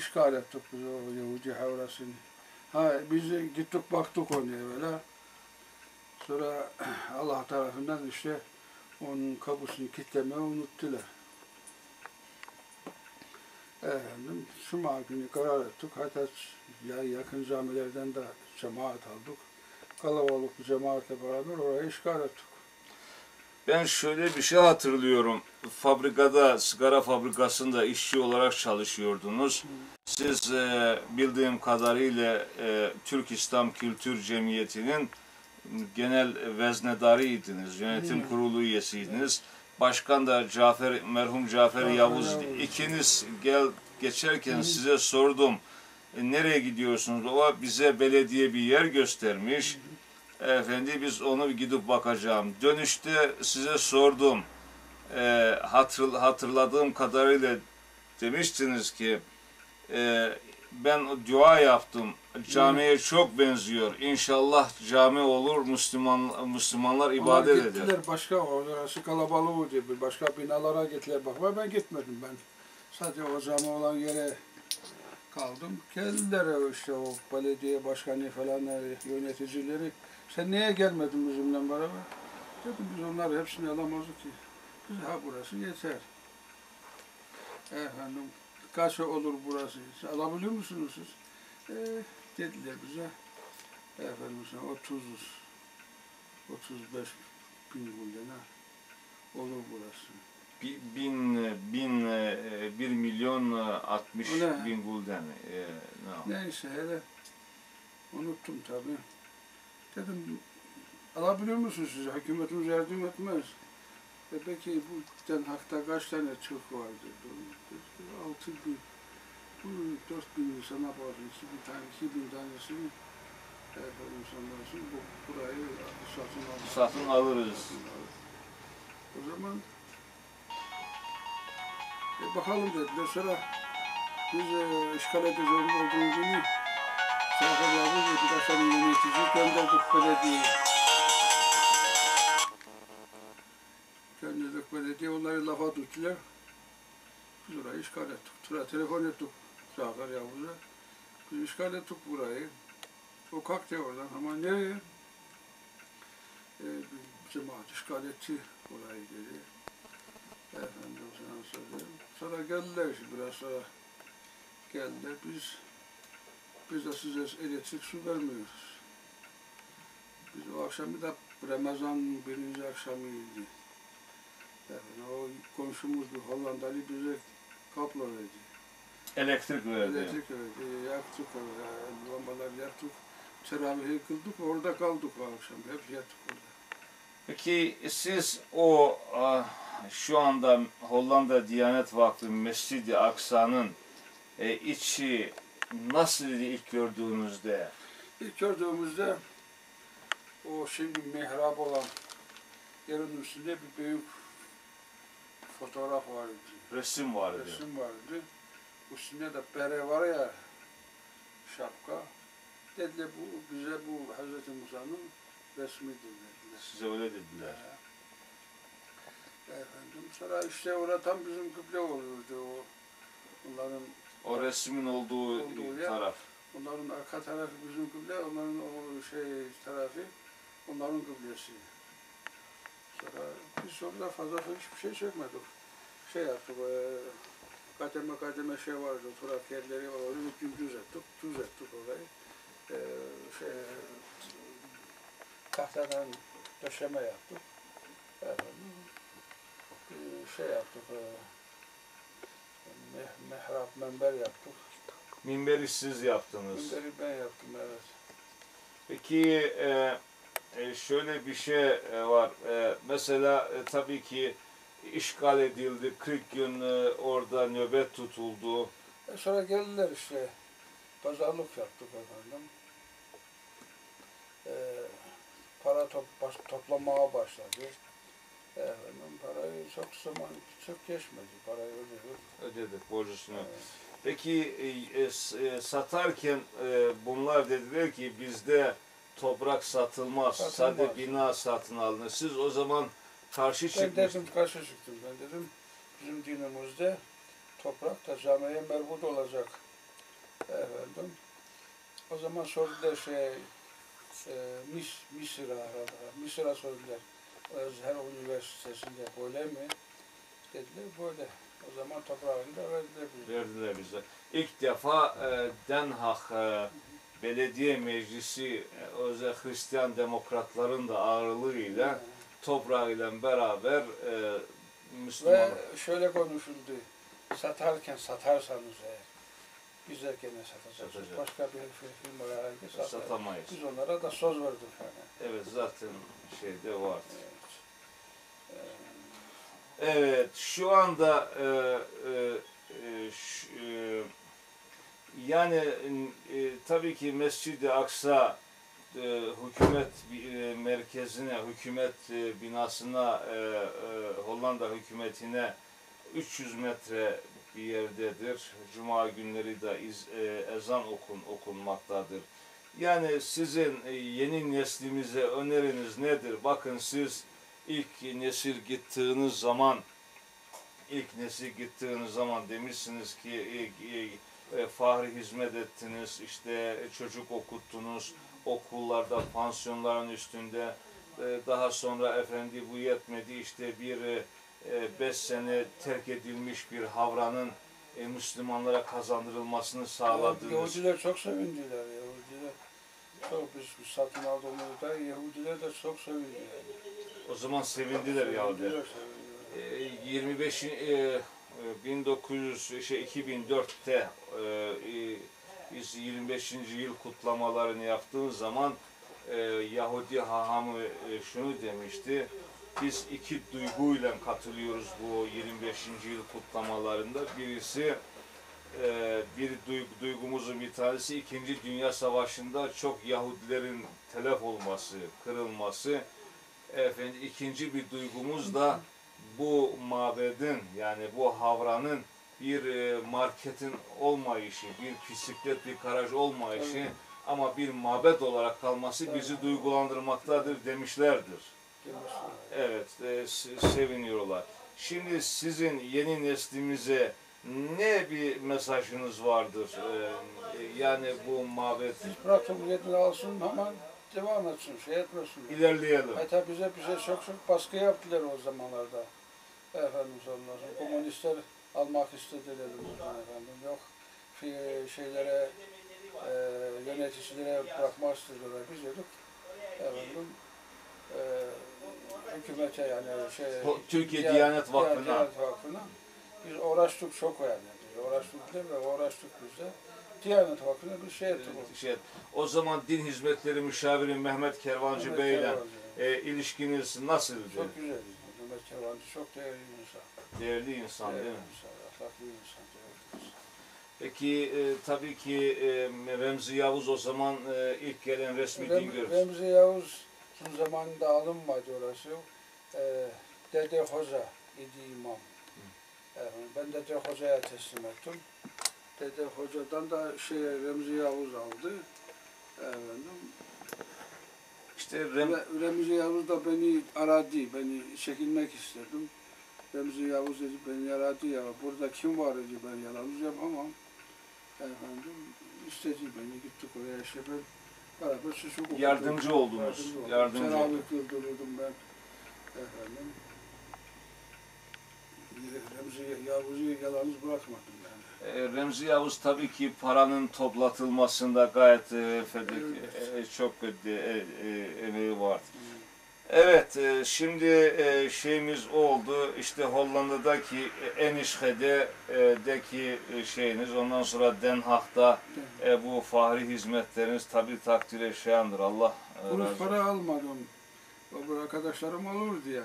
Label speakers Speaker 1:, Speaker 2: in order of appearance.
Speaker 1: işgal ettik biz o Yahudi havrasını. Ha biz gittik baktık ona böyle. Sonra Allah tarafından işte onun kapısını kilitlemeyi unuttular. Efendim, Cuma günü karar ettik. Hatta ya yakın camilerden de cemaat aldık. Kalabalık bir cemaatle beraber orayı işgal ettik.
Speaker 2: Ben şöyle bir şey hatırlıyorum. Fabrikada, sigara fabrikasında işçi olarak çalışıyordunuz. Siz e, bildiğim kadarıyla e, Türk İslam Kültür Cemiyeti'nin genel veznedarıydınız. Yönetim kurulu üyesiydiniz. Başkan da Cafer, merhum Cafer Yavuz. İkiniz gel geçerken size sordum. "E, nereye gidiyorsunuz? O bize belediye bir yer göstermiş. Efendi biz onu gidip bakacağım. Dönüşte size sordum. Ee, hatır, hatırladığım kadarıyla demiştiniz ki e, ben dua yaptım. Camiye çok benziyor. İnşallah cami olur. Müslüman Müslümanlar ibadet
Speaker 1: Onlar
Speaker 2: eder.
Speaker 1: gittiler başka orası kalabalık diye başka binalara gittiler bakma ben gitmedim ben. Sadece o cami olan yere kaldım. Geldiler işte o belediye başkanı falan e, yöneticileri. Sen niye gelmedin bizimle beraber? Dedim biz onları hepsini alamazdık ki. Biz ha burası yeter. Efendim kaç olur burası? Siz Alabiliyor musunuz siz? E, dediler bize. Efendim sen 30 35 bin gulden ha. Olur burası.
Speaker 2: Bi- Bin, bin, e, bir milyon e, altmış bin gulden. E, no.
Speaker 1: Neyse hele unuttum tabi. Dedim alabiliyor musunuz siz? Hükümetimiz yardım etmez. E peki bu Hak'ta kaç tane Türk var dedi. Dedi, Altı bin. Bu dört bin sana bağlı. İki bin tane, iki bin tanesini efendim sanırsın bu burayı satın alır.
Speaker 2: Satın alırız.
Speaker 1: O zaman e, bakalım dediler. Sonra biz e, işgal edeceğimiz olduğumuz Serkan Yavuz birkaç tane yönetici gönderdik belediye. Gönderdik belediye. Onları lafa tuttular. Biz orayı işgal ettik. Tura telefon ettik Serkan Yavuz'a. Biz işgal ettik burayı. O kalktı oradan ama nereye? E, bir cemaat işgal etti orayı dedi. Efendim sana söyleyeyim. Sonra geldiler biraz sonra geldiler. Biz biz de size elektrik su vermiyoruz. Biz o akşam bir de Ramazan birinci akşamıydı. Efendim, o komşumuz bir Hollandalı bize kablo verdi.
Speaker 2: Elektrik verdi.
Speaker 1: Elektrik verdi. Yaktık, e, lambalar yaktık. Teravihi kıldık, orada kaldık o akşam. Hep yattık orada.
Speaker 2: Peki siz o şu anda Hollanda Diyanet Vakfı Mescid-i Aksa'nın e, içi nasıl ilk gördüğünüzde?
Speaker 1: İlk gördüğümüzde o şimdi mihrap olan yerin üstünde bir büyük fotoğraf vardı.
Speaker 2: Resim vardı.
Speaker 1: Resim vardı. Üstünde de bere var ya şapka. Dediler bu bize bu Hazreti Musa'nın resmidir dediler.
Speaker 2: Size öyle dediler.
Speaker 1: Efendim sonra işte orada tam bizim kıble oluyordu o onların
Speaker 2: O resmin olduğu,
Speaker 1: Olduğu
Speaker 2: taraf.
Speaker 1: onların arka tarafı bizim kıble onların o şey tarafı onların kıblesi. Sonra biz orada fazla hiçbir şey çekmedik. Şey yaptık, e, kademe kademe şey vardı, turak yerleri orayı bütün düz ettik, düz ettik orayı. E, şey, tahtadan döşeme yaptık. Efendim, e, şey yaptık, e, mehrap, menber yaptık.
Speaker 2: Minberi siz yaptınız.
Speaker 1: Menberi ben yaptım, evet.
Speaker 2: Peki e, e, şöyle bir şey e, var. E, mesela e, tabii ki işgal edildi. 40 gün e, orada nöbet tutuldu.
Speaker 1: E sonra geldiler işte, pazarlık yaptık efendim. E, para top, baş, toplamaya başladı. Efendim parayı çok zaman, çok geçmedi, parayı ödedik.
Speaker 2: Ödedik borcusunu.
Speaker 1: Evet.
Speaker 2: Peki e, e, e, satarken e, bunlar dediler ki bizde toprak satılmaz.
Speaker 1: Satılmaz.
Speaker 2: Sadece bina satın alınır. Siz o zaman karşı
Speaker 1: Ben
Speaker 2: çıkmıştınız.
Speaker 1: dedim karşı çıktım ben dedim bizim dinimizde toprak da camiye merbut olacak Efendim. O zaman sordular şey, e, Mis, Mısır'a aradılar. Mısır'a sordular. Özher Üniversitesi'nde böyle mi? Dediler böyle. O zaman toprağını da verdiler bize.
Speaker 2: verdiler bize. İlk defa e, Den Haag e, Belediye Meclisi e, özel Hristiyan Demokratların da ağırlığıyla toprağıyla beraber e, Müslüman
Speaker 1: Ve şöyle konuşuldu. Satarken satarsanız eğer güzel gene satacaksınız.
Speaker 2: Satacak.
Speaker 1: Başka bir fir- firmaya herkes satar.
Speaker 2: satamayız.
Speaker 1: Biz onlara da söz verdik yani.
Speaker 2: Evet zaten şeyde var.
Speaker 1: Evet.
Speaker 2: Evet şu anda e, e, e, ş- e, yani e, tabii ki Mescid-i Aksa e, hükümet e, merkezine, hükümet e, binasına, e, e, Hollanda hükümetine 300 metre bir yerdedir. Cuma günleri de iz, e, ezan okun okunmaktadır. Yani sizin e, yeni neslimize öneriniz nedir? Bakın siz ilk nesil gittiğiniz zaman ilk nesil gittiğiniz zaman demişsiniz ki e, e, e, fahri hizmet ettiniz, işte çocuk okuttunuz, okullarda, pansiyonların üstünde. E, daha sonra efendi bu yetmedi işte bir 5 sene terk edilmiş bir havranın e, Müslümanlara kazandırılmasını sağladınız.
Speaker 1: Yahudiler çok sevindiler. Yahudiler çok biz satın aldığımızda Yahudiler de çok sevindi.
Speaker 2: O zaman sevindiler
Speaker 1: sevindiler.
Speaker 2: E, 25 e, 1900 şey 2004'te e, e, biz 25. yıl kutlamalarını yaptığımız zaman e, Yahudi hahamı e, şunu demişti. Biz iki duyguyla katılıyoruz bu 25. yıl kutlamalarında. Birisi e, bir duygu, duygumuzun bir tanesi İkinci Dünya Savaşı'nda çok Yahudilerin telef olması, kırılması. Efendim ikinci bir duygumuz da bu mabedin yani bu havranın bir e, marketin olmayışı, bir bisiklet, bir garaj olmayışı
Speaker 1: Evet.
Speaker 2: ama bir mabet olarak kalması
Speaker 1: Evet.
Speaker 2: bizi duygulandırmaktadır demişlerdir.
Speaker 1: Demişler.
Speaker 2: Evet, e, se- seviniyorlar. Şimdi sizin yeni neslimize ne bir mesajınız vardır? E, yani bu mabet
Speaker 1: yerini alsın ama devam etsin, şey etmesin.
Speaker 2: ilerleyelim.
Speaker 1: Hatta bize bize çok çok baskı yaptılar o zamanlarda. Efendim sonra komünistler almak istediler bizden efendim. Yok şeylere e, yöneticilere bırakmak istediler. Biz dedik efendim e, hükümete yani şey
Speaker 2: Türkiye
Speaker 1: Diyanet-
Speaker 2: Diyanet Vakfı'na.
Speaker 1: Diyanet Vakfı'na biz uğraştık çok yani. Biz uğraştık değil mi? Uğraştık biz de. Diyanet Vakfı'na bir şey ettik. o.
Speaker 2: Şey, o zaman din hizmetleri müşaviri Mehmet Kervancı
Speaker 1: Mehmet
Speaker 2: Bey ile e, ilişkiniz nasıldı?
Speaker 1: Çok güzeldi. Mehmet Kervancı çok değerli insan.
Speaker 2: Değerli insan değil
Speaker 1: Değerli
Speaker 2: mi?
Speaker 1: insan, ahlaklı insan. değerli insan.
Speaker 2: Peki e, tabii ki e, Remzi Yavuz o zaman e, ilk gelen resmi din
Speaker 1: Rem,
Speaker 2: görür.
Speaker 1: Remzi Yavuz'un zamanında alınmadı orası. Ee, Dede Hoca idi imam. Efendim, ben Dede Hoca'ya teslim ettim. Dede Hoca'dan da şey Remzi Yavuz aldı. Efendim,
Speaker 2: İşte Rem,
Speaker 1: Re- Remzi Yavuz da beni aradı. Beni çekilmek istedim. Remzi Yavuz dedi beni aradı ya. Burada kim var dedi ben yalan yapamam. Efendim istedi beni gittik oraya işte ben beraber çocuk okuduk.
Speaker 2: Yardımcı oldunuz,
Speaker 1: Yardımcı oldum.
Speaker 2: yardımcı
Speaker 1: Teravih kıldırırdım ben. Efendim. Remzi Yavuz'u yalnız bırakmadım yani.
Speaker 2: E, Remzi Yavuz tabii ki paranın toplatılmasında gayet e, fedik, e, çok e, e, emeği vardı. Evet, e, şimdi e, şeyimiz oldu. İşte Hollanda'daki e, Enişhe'deki e, şeyiniz, ondan sonra Den Haag'da e, bu fahri hizmetleriniz tabii takdire şayandır. Allah e, razı
Speaker 1: Kuruş
Speaker 2: olsun.
Speaker 1: para almadım. Bu arkadaşlarım alırdı ya.